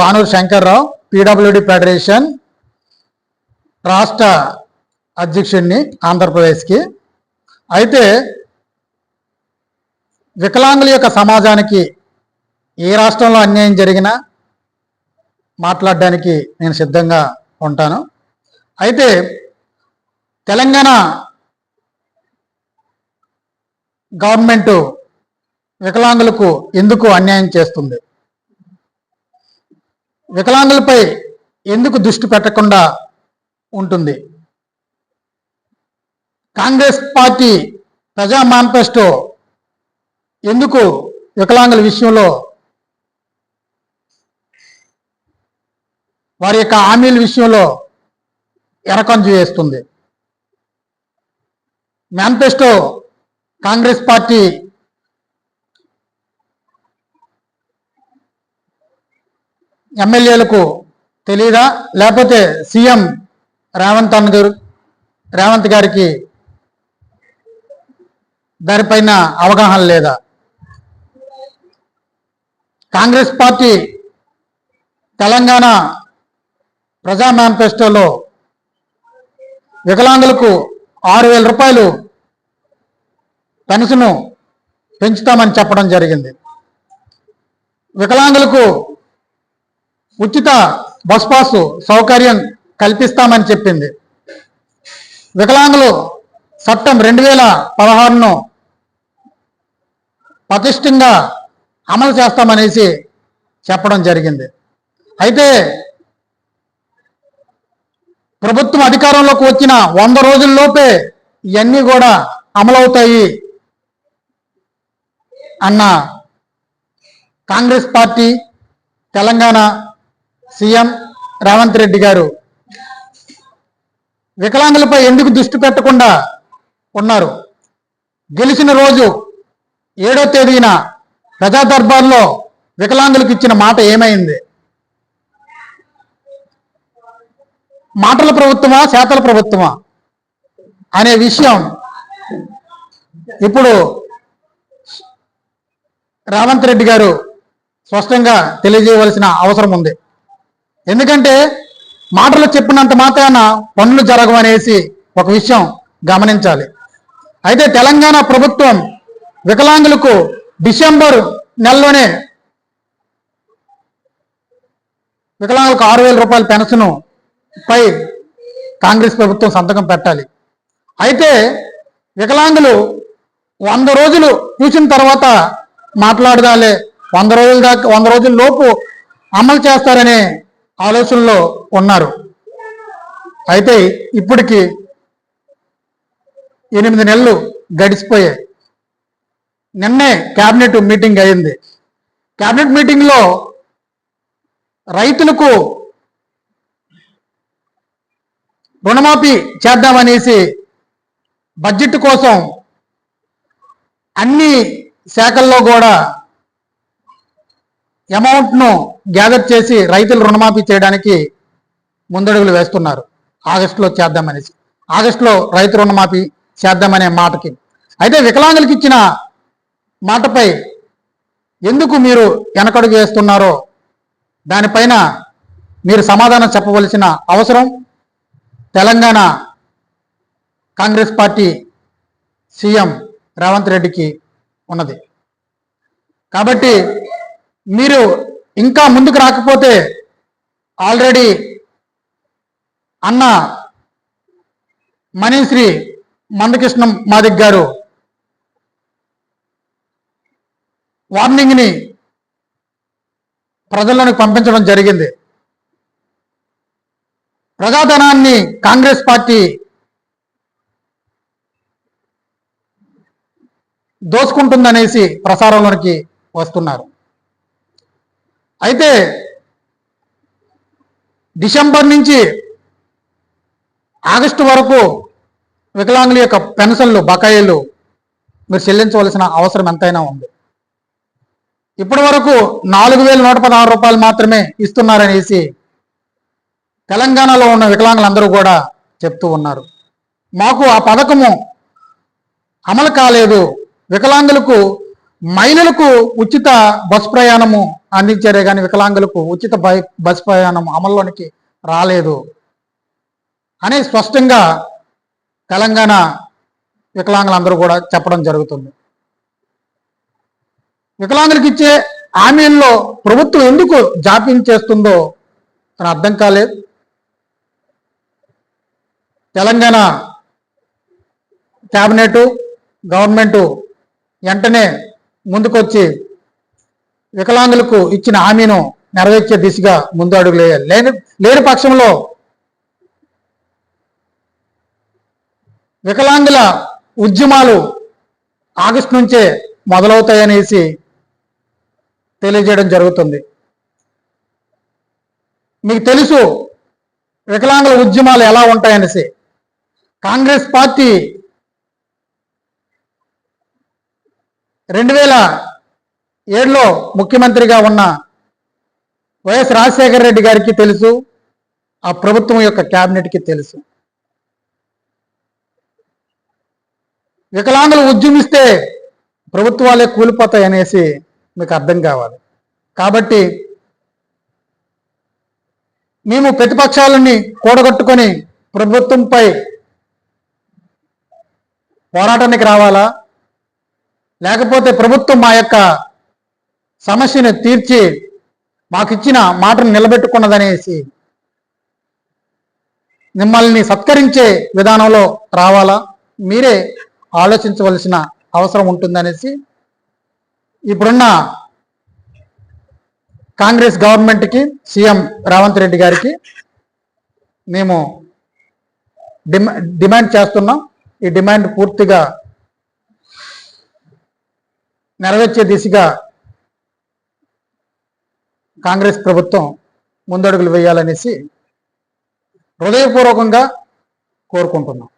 Kanuru Shankarrao PWD federation రాష్ట్ర అధ్యక్షుడిని ఆంధ్రప్రదేశ్కి. అయితే వికలాంగుల యొక్క సమాజానికి ఏ రాష్ట్రంలో అన్యాయం జరిగినా మాట్లాడడానికి నేను సిద్ధంగా ఉంటాను. అయితే తెలంగాణ గవర్నమెంట్ వికలాంగులకు ఎందుకు అన్యాయం చేస్తుంది? వికలాంగులపై ఎందుకు దృష్టి పెట్టకుండా ఉంటుంది? కాంగ్రెస్ పార్టీ ప్రజా మేనిఫెస్టో ఎందుకు వికలాంగుల విషయంలో వారి యొక్క హామీల విషయంలో ఎరకంజు వేస్తుంది? మేనిఫెస్టో కాంగ్రెస్ పార్టీ ఎమ్మెల్యేలకు తెలియదా లేకపోతే సీఎం రేవంత్ అన్న గారు రేవంత్ గారికి దానిపైన అవగాహన లేదా? కాంగ్రెస్ పార్టీ తెలంగాణ ప్రజా మేనిఫెస్టోలో వికలాంగులకు ఆరు వేల రూపాయలు పెన్షను పెంచుతామని చెప్పడం జరిగింది. వికలాంగులకు ఉచిత బస్ పాసు సౌకర్యం కల్పిస్తామని చెప్పింది. వికలాంగులు చట్టం రెండు వేల పదహారును పటిష్టంగా అమలు చేస్తామనేసి చెప్పడం జరిగింది. అయితే ప్రభుత్వం అధికారంలోకి వచ్చిన వంద రోజుల్లోపే ఇవన్నీ కూడా అమలవుతాయి అన్న కాంగ్రెస్ పార్టీ తెలంగాణ సీఎం రేవంత్ రెడ్డి గారు వికలాంగులపై ఎందుకు దృష్టి పెట్టకుండా ఉన్నారు? గెలిచిన రోజు ఏడో తేదీన ప్రజా దర్బార్లో వికలాంగులకు ఇచ్చిన మాట ఏమైంది? మాటల ప్రభుత్వమా శాతల ప్రభుత్వమా అనే విషయం ఇప్పుడు రేవంత్ రెడ్డి గారు స్పష్టంగా తెలియజేయవలసిన అవసరం ఉంది. ఎందుకంటే మాటలు చెప్పినంత మాత్రాన పనులు జరగవనేసి ఒక విషయం గమనించాలి. అయితే తెలంగాణ ప్రభుత్వం వికలాంగులకు డిసెంబర్ నెలలోనే వికలాంగులకు ఆరు వేల రూపాయల పెన్షన్ పై కాంగ్రెస్ ప్రభుత్వం సంతకం పెట్టాలి. అయితే వికలాంగులు వంద రోజులు చూసిన తర్వాత మాట్లాడదాలే వంద రోజుల దాకా వంద రోజుల లోపు అమలు చేస్తారనే ఆలోచనలో ఉన్నారు. అయితే ఇప్పటికి ఎనిమిది నెలలు గడిచిపోయాయి. నిన్నే క్యాబినెట్ మీటింగ్ అయింది. క్యాబినెట్ మీటింగ్లో రైతులకు రుణమాఫీ చేద్దామనేసి బడ్జెట్ కోసం అన్ని శాఖల్లో కూడా అమౌంట్ను గ్యాదర్ చేసి రైతులు రుణమాఫీ చేయడానికి ముందడుగులు వేస్తున్నారు. ఆగస్టులో చేద్దామనేసి. ఆగస్టులో రైతు రుణమాఫీ చేద్దామనే మాటకి. అయితే వికలాంగులకు ఇచ్చిన మాటపై ఎందుకు మీరు వెనకడుగు వేస్తున్నారో దానిపైన మీరు సమాధానం చెప్పవలసిన అవసరం. తెలంగాణ కాంగ్రెస్ పార్టీ సీఎం రేవంత్ రెడ్డికి ఉన్నది. కాబట్టి మీరు ఇంకా ముందుకు రాకపోతే ఆల్రెడీ అన్న మనీశ్రీ మందకృష్ణం మాదిక్ గారు వార్నింగ్ని ప్రజలను పంపించడం జరిగింది. ప్రజాధనాన్ని కాంగ్రెస్ పార్టీ దోసుకుంటుందనేసి ప్రసారంలోనికి వస్తున్నారు. అయితే డిసెంబర్ నుంచి ఆగస్టు వరకు వికలాంగుల యొక్క పెన్షన్లు బకాయిలు మీరు చెల్లించవలసిన అవసరం ఎంతైనా ఉంది. ఇప్పటి వరకు నాలుగు వేల నూట పదహారు రూపాయలు మాత్రమే ఇస్తున్నారనేసి తెలంగాణలో ఉన్న వికలాంగులందరూ కూడా చెప్తూ ఉన్నారు. మాకు ఆ పథకము అమలు కాలేదు. వికలాంగులకు మహిళలకు ఉచిత బస్ ప్రయాణము అందించారే కానీ వికలాంగులకు ఉచిత బస్ ప్రయాణం అమల్లోనికి రాలేదు. అని స్పష్టంగా తెలంగాణ వికలాంగులందరూ కూడా చెప్పడం జరుగుతుంది. వికలాంగులకు ఇచ్చే హామీల్లో ప్రభుత్వం ఎందుకు జాప్యం చేస్తుందో తన అర్థం కాలేదు. తెలంగాణ క్యాబినెట్ గవర్నమెంట్ వెంటనే ముందుకొచ్చి వికలాంగులకు ఇచ్చిన హామీను నెరవేర్చే దిశగా ముందు అడుగులు లేని లేని పక్షంలో వికలాంగుల ఉద్యమాలు ఆగస్టు నుంచే మొదలవుతాయనేసి తెలియజేయడం జరుగుతుంది. మీకు తెలుసు వికలాంగుల ఉద్యమాలు ఎలా ఉంటాయనేసి. కాంగ్రెస్ పార్టీ రెండు వేల ఏడులో ముఖ్యమంత్రిగా ఉన్న వైఎస్ రాజశేఖర రెడ్డి గారికి తెలుసు ఆ ప్రభుత్వం యొక్క క్యాబినెట్కి తెలుసు. వికలాంగులు ఉద్యమిస్తే ప్రభుత్వాలే కూలిపోతాయి అనేసి మీకు అర్థం కావాలి. కాబట్టి మేము ప్రతిపక్షాలని కూడగట్టుకొని ప్రభుత్వంపై పోరాటానికి రావాలా? లేకపోతే ప్రభుత్వం మా యొక్క సమస్యను తీర్చి మాకు ఇచ్చిన మాటను నిలబెట్టుకున్నదనేసి మిమ్మల్ని సత్కరించే విధానంలో రావాలా? మీరే ఆలోచించవలసిన అవసరం ఉంటుందనేసి ఇప్పుడున్న కాంగ్రెస్ గవర్నమెంట్కి సీఎం రేవంత్ రెడ్డి గారికి మేము డిమా డిమాండ్ చేస్తున్నాం. ఈ డిమాండ్ పూర్తిగా నెరవేర్చే దిశగా కాంగ్రెస్ ప్రభుత్వం ముందడుగులు వేయాలనేసి హృదయపూర్వకంగా కోరుకుంటున్నాం.